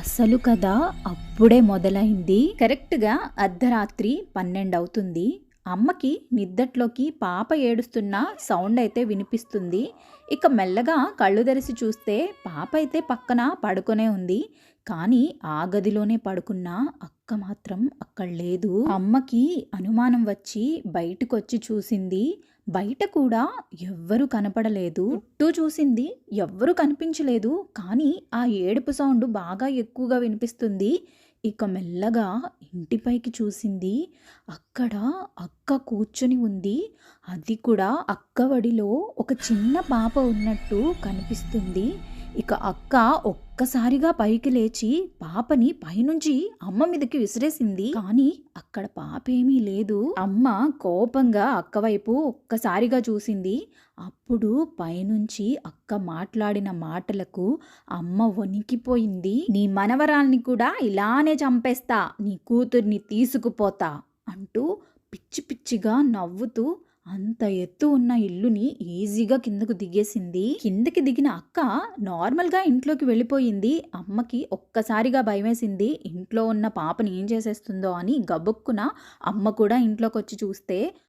అసలు కథ అప్పుడే మొదలైంది. కరెక్ట్గా అర్ధరాత్రి పన్నెండు అవుతుంది అమ్మకి నిద్దట్లోకి పాప ఏడుస్తున్న సౌండ్ అయితే వినిపిస్తుంది. ఇక మెల్లగా కళ్ళు తెరిచి చూస్తే పాప అయితే పక్కన పడుకొనే ఉంది. కానీ ఆ గదిలోనే పడుకున్న అక్క మాత్రం అక్కడ లేదు. అమ్మకి అనుమానం వచ్చి బయటకొచ్చి చూసింది. బయట కూడా ఎవ్వరూ కనపడలేదు. చుట్టూ చూసింది ఎవ్వరూ కనిపించలేదు. కానీ ఆ ఏడుపు సౌండ్ బాగా ఎక్కువగా వినిపిస్తుంది. ఇక మెల్లగా ఇంటిపైకి చూసింది. అక్కడ అక్క కూర్చొని ఉంది. అది కూడా అక్క వడిలో ఒక చిన్న పాప ఉన్నట్టు కనిపిస్తుంది. ఇక అక్క ఒక్కసారిగా పైకి లేచి పాపని పైనుంచి అమ్మ మీదకి విసిరేసింది. కానీ అక్కడ పాపేమీ లేదు. అమ్మ కోపంగా అక్క వైపు ఒక్కసారిగా చూసింది. అప్పుడు పైనుంచి అక్క మాట్లాడిన మాటలకు అమ్మ వణికిపోయింది. నీ మనవరాల్ని కూడా ఇలానే చంపేస్తా. నీ కూతుర్ని తీసుకుపోతా అంటూ పిచ్చి పిచ్చిగా నవ్వుతూ అంత ఎత్తు ఉన్న ఇల్లుని ఈజీగా కిందకు దిగేసింది. కిందకి దిగిన అక్క నార్మల్గా ఇంట్లోకి వెళ్ళిపోయింది. అమ్మకి ఒక్కసారిగా భయమేసింది. ఇంట్లో ఉన్న పాపని ఏం చేసేస్తుందో అని గబుక్కున అమ్మ కూడా ఇంట్లోకి వచ్చి చూస్తే